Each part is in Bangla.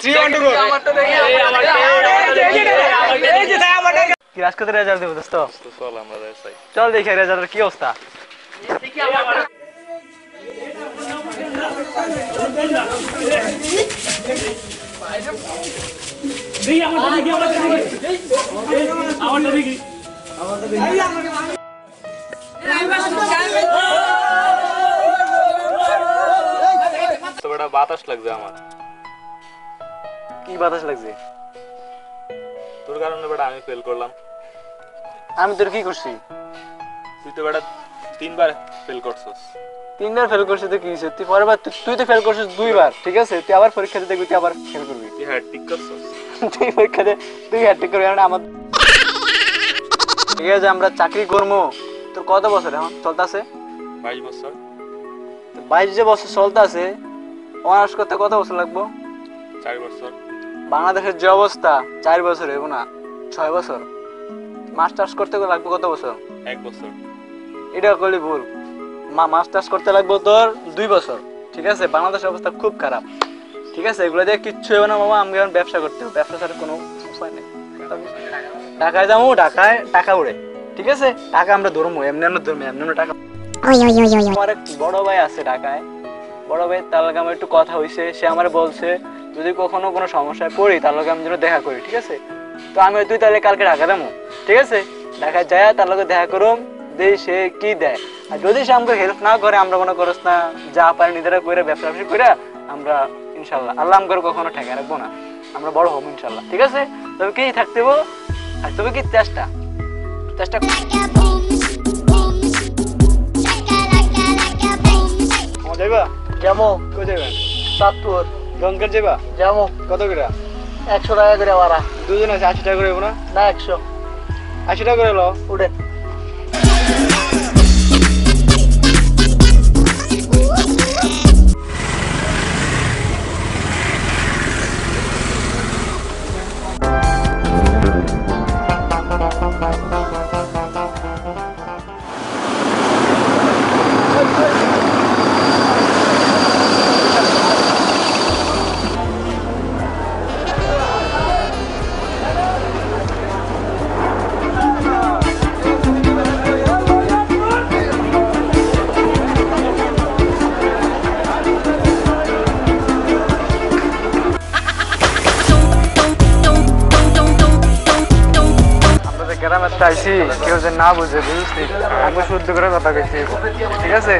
থ্রি ওয়ান টু কি আজকে তো রেজাল্ট দেবো দোস্ত চল আমরা যাই চল দেখি রেজাল্টের কি অবস্থা তো বেটা বাতাস লাগছে আমার কি বাতাস লাগছে? তোর কারণে বেটা আমি ফেল করলাম। আমি তোর কি করছি? তুই তো বেটা তিনবার ফেল করছস। তিনবার ফেল করছিস তো কি হয়েছে তুই পরের বার তুই- তো ফেল করছিস দুইবার ঠিক আছে? তুই আবার পরীক্ষা দিতে দেখবি তুই আবার ফেল করবি। তুই হ্যাঁ ঠিক করছস? তুই পরীক্ষা দে তুই হ্যাট্রিক করবি কারণ আমার ঠিক আছে আমরা চাকরি করব। তোর কত বছর এখন? চলতেছে? বাইশ বছর। বাইশ যে বছর চলতেছে অনার্স করতে কত বছর লাগবো? চার বছর। বাংলাদেশের যে অবস্থা চার বছর হইব না ছয় বছর। মাস্টার্স করতে লাগবে কত বছর? এক বছর। এটা করলে ভুল। মা মাস্টার্স করতে লাগবে তোর দুই বছর। ঠিক আছে? বাংলাদেশের অবস্থা খুব খারাপ। ঠিক আছে? এগুলো দিয়ে কিচ্ছু হবে না মামা আমি এখন ব্যবসা করতে হবে। ব্যবসা ছাড়া কোনো উপায় নেই। ঢাকায় যাব ঢাকায় টাকা উড়ে। ঠিক আছে? টাকা আমরা ধরবো এমনি এমনি ধরবো এমনি এমনি টাকা আমার এক বড় ভাই আছে ঢাকায়। বড় ভাই তার লগে আমার একটু কথা হইছে সে আমার বলছে যদি কখনো কোনো সমস্যায় পড়ি তার লগে আমি যেন দেখা করি ঠিক আছে? তো আমি তুই তাহলে কালকে ঢাকা দেবো ঠিক আছে? ঢাকায় যায় তার লগে দেখা করুম দেই সে কি দেয়? আর যদি সে আমাকে হেল্প না করে আমরা মনে করস না যা পারি নিজেরা করে ব্যবসা ব্যবসা করে আমরা ইনশাল্লাহ আল্লাহ আমাকে কখনো ঠেকা রাখব না। আমরা বড় হব ইনশাল্লাহ ঠিক আছে? তবে কি থাকতে? আর তবে কি চেষ্টা? চেষ্টা যাইবা যেমন কই যাইবেন গঙ্গার যাবা যাব। কত করে? একশো টাকা করে ভাড়া। দুজন আছে আশি টাকা করে না? না একশো। আশি টাকা করে লো উঠেন। চাইছি, কেউ যে না বুঝে বুঝিস নি? আমি শুদ্ধ করে কথা কইছি। ঠিক আছে?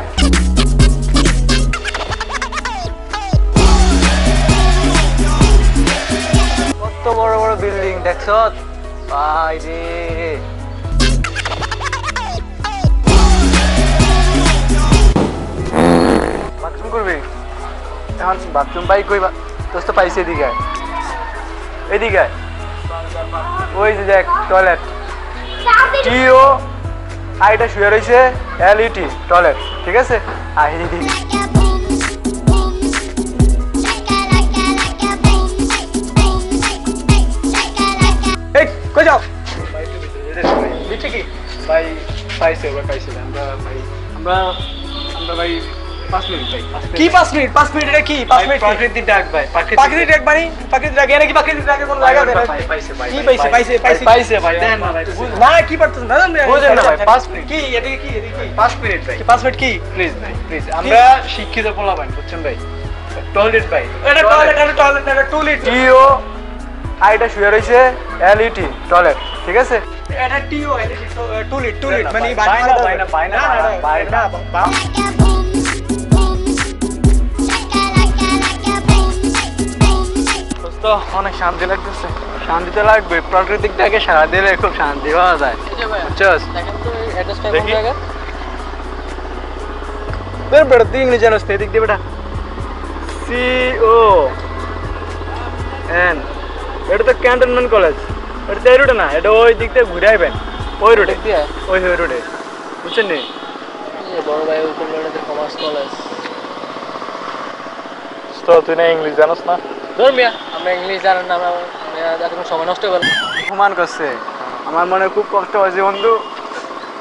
কত বড় বড় বিল্ডিং, দেখছ? ভাই রে। বাথরুম করবি? এখন বাথরুম পাই কই তোর তো পাইছে এদিকে। এদিকে। ওই যে দেখ টয়লেট টিও আইটা শুয়ে রয়েছে এলইটি টয়লেট ঠিক আছে আই দিদি এই কই যাও দিচ্ছে কি ভাই পাইছে ভাই পাইছে আমরা ভাই আমরা আমরা ভাই পাঁচ মিনিট ভাই কি পাঁচ মিনিট? পাঁচ মিনিট এটা কি? পাঁচ মিনিট? প্রাকৃতিক ডাক ভাই প্রাকৃতিক ডাক মানে প্রাকৃতিক ডাক এনে কি প্রাকৃতিক ডাকে কোনো লাগা দেয় পাইছে পাইছে পাইছে পাইছে? পাইছে ভাই দেখেন না ভাই কি পারতেছ না না, বুঝেন না ভাই, পাঁচ মিনিট। কি এটা কি এটা কি? পাঁচ মিনিট ভাই। পাঁচ মিনিট কি? প্লিজ ভাই প্লিজ। আমরা শিক্ষিত পোলা ভাই বুঝছেন ভাই? টয়লেট ভাই। এটা টয়লেট। এটা টয়লেট এটা টয়লেট টিও আইটা শুয়ে রয়েছে এলইটি টয়লেট ঠিক আছে? এটা টিও এটা টয়লেট টয়লেট মানে বাইনা, বাইনা, বাইনা, বাইনা। দোস্ত অনেক শান্তি লাগতেছে। শান্তি তো লাগবে প্রাকৃতিক ডাকে সারা দিলে খুব শান্তি পাওয়া যায়। দেখি। বের বের তুই ইংলিশ জানোস তো এদিক দিয়ে বেটা। সি ও এন এটা তো ক্যান্টনমেন্ট কলেজ। এটা তো এই রুটে না এটা ওই দিক থেকে ঘুরে আইবেন। ওই রুটে ওই ওই রুটে বুঝছেন নি? বড় ভাই ওই কমার্স কলেজ। তো তুই না ইংলিশ জানোস না? ধর আমরা ইংলিশ জানেন না যাতে কোনো সময় নষ্ট হবে না। করছে। আমার মনে খুব কষ্ট হয়েছে বন্ধু।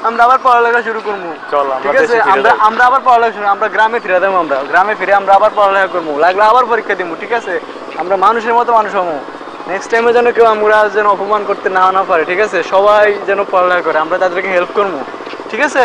আমরা আবার পড়ালেখা শুরু করব। ঠিক আছে আমরা আমরা আবার পড়ালেখা শুরু আমরা গ্রামে ফিরে দেবো আমরা। গ্রামে ফিরে আমরা আবার পড়ালেখা করব। লাগলে আবার পরীক্ষা দিব ঠিক আছে? আমরা মানুষের মতো মানুষ হব। নেক্সট টাইমে যেন কেউ আমরা যেন অপমান করতে না না পারে ঠিক আছে? সবাই যেন পড়ালেখা করে আমরা তাদেরকে হেল্প করব। ঠিক আছে?